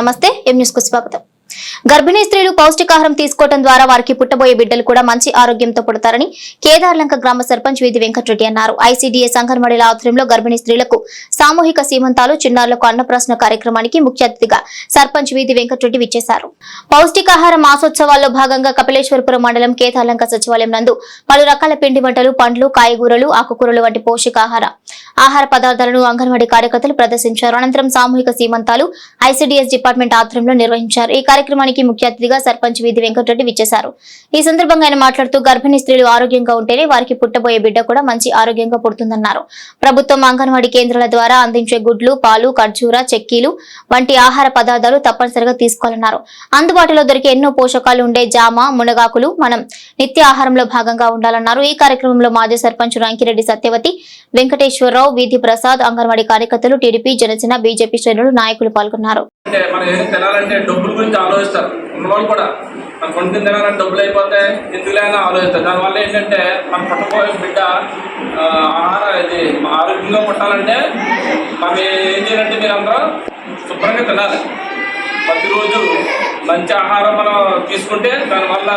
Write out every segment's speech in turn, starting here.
నమస్తే ఎం న్యూస్కు స్వాగతం. గర్భిణీ స్త్రీలు పౌష్టికాహారం తీసుకోవడం ద్వారా వారికి పుట్టబోయే బిడ్డలు కూడా మంచి ఆరోగ్యంతో పుడతారని కేదార్లంక గ్రామ సర్పంచ్ వీధి వెంకటరెడ్డి అన్నారు. ఐసీడీఎస్ అంగన్వాడీల ఆధ్వర్యంలో గర్భిణీ స్త్రీలకు సామూహిక సీమంతాలు చిన్నారులకు అన్నప్రాసన కార్యక్రమానికి ముఖ్య అతిథిగా సర్పంచ్ వీధి వెంకటరెడ్డి విచ్చేశారు. పౌష్టికాహార మాసోత్సవాల్లో భాగంగా కపిలేశ్వరపురం మండలం కేదార్లంక సచివాలయం నందు పలు రకాల పిండి వంటలు పండ్లు కాయగూరలు ఆకుకూరలు వంటి పౌష్టికాహార ఆహార పదార్థాలను అంగన్వాడీ కార్యకర్తలు ప్రదర్శించారు. అనంతరం సామూహిక సీమంతాలు ఐసీడీఎస్ డిపార్ట్మెంట్ ఆధ్వర్యంలో నిర్వహించారు. ఈ కార్యక్రమానికి ముఖ్య అతిథిగా సర్పంచ్ వీధి వెంకటరెడ్డి విచ్చేశారు. ఈ సందర్భంగా ఆయన మాట్లాడుతూ గర్భిణీ స్త్రీలు ఆరోగ్యంగా ఉంటేనే వారికి పుట్టబోయే బిడ్డ కూడా మంచి ఆరోగ్యంగా పుడుతుందన్నారు. ప్రభుత్వం అంగన్వాడీ కేంద్రాల ద్వారా అందించే గుడ్లు పాలు ఖర్జూర చెక్కీలు వంటి ఆహార పదార్థాలు తప్పనిసరిగా తీసుకోవాలన్నారు. అందుబాటులో దొరికే ఎన్నో పోషకాలు ఉండే జామ మునగాకులు మనం నిత్య ఆహారంలో భాగంగా ఉండాలన్నారు. ఈ కార్యక్రమంలో మాజీ సర్పంచ్ రంకిరెడ్డి సత్యవతి వెంకటేశ్వరరావు వీధి ప్రసాద్ అంగన్వాడీ కార్యకర్తలు టీడీపీ జనసేన బీజేపీ శ్రేణులు నాయకులు పాల్గొన్నారు. అంటే మనం ఏం డబ్బులు అయిపోతే ఎందుకులేని ఆలోచిస్తారు. దానివల్ల ఏంటంటే మన పుట్టబోయే బిడ్డ ఆహార ఇది ఆరోగ్యంగా పుట్టాలంటే మనం ఏం చేయాలంటే మీరు అందరూ శుభ్రంగా తినాలి. ప్రతిరోజు మంచి ఆహారం మనం తీసుకుంటే దానివల్ల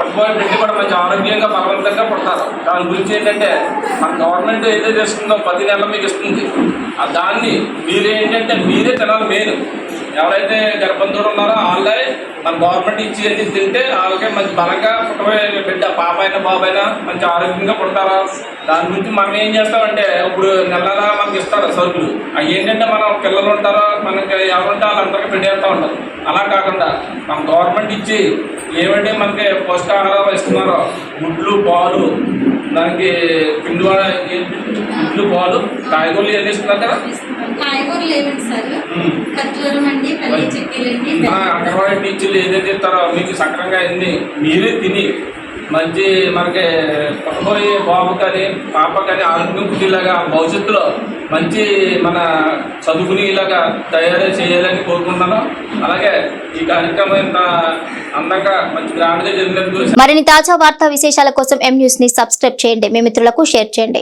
పుట్టబోయే పెట్టి కూడా మంచి ఆరోగ్యంగా బలవంతంగా పుడతారు. దాని గురించి ఏంటంటే మన గవర్నమెంట్ ఏదైతే ఇస్తుందో పది నెలలు మీకు ఇస్తుంది. ఆ దాన్ని మీరేంటంటే మీరే తినాలి మెయిన్. ఎవరైతే గర్భంతో ఉన్నారో వాళ్ళే మన గవర్నమెంట్ ఇచ్చి ఏది తింటే వాళ్ళకే మంచి బలంగా పుట్టబోయే బిడ్డ పాప అయినా బాబు అయినా మంచి ఆరోగ్యంగా పుడతారు? దాని గురించి మనం ఏం చేస్తామంటే ఇప్పుడు నెలలా మనకి ఇస్తారు సరుకులు. అవి ఏంటంటే మనం పిల్లలు ఉంటారో? మనకి ఎవరు ఉంటే వాళ్ళందరికీ పెట్టేస్తూ ఉంటారు. అలా కాకుండా మన గవర్నమెంట్ ఇచ్చి ఏమంటే మనకి పోషకాహారాలు ఇస్తున్నారో గుడ్లు పాలు దానికి పిండి గుడ్లు పాలు కాయగూరలు ఏది ఇస్తున్నారు కదా? అంగన్వాడీ టీచర్లు ఏదైతే ఇస్తారో మీకు సక్రంగా అన్ని మీరే తిని మంచి మనకి పుట్టబోయే బాబు కానీ పాప కానీ ఆరోగ్యం పుట్టేలాగా భవిష్యత్తులో మంచి మన చదువుకునేలాగా తయారు చేయాలని కోరుకుంటున్నాను. అలాగే ఈ కార్యక్రమం ఇంత అందంగా మంచి గ్రాండ్గా జరిగినందుకు మరిన్ని తాజా వార్తా విశేషాల కోసం ఎం న్యూస్ని సబ్స్క్రైబ్ చేయండి. మీ మిత్రులకు షేర్ చేయండి.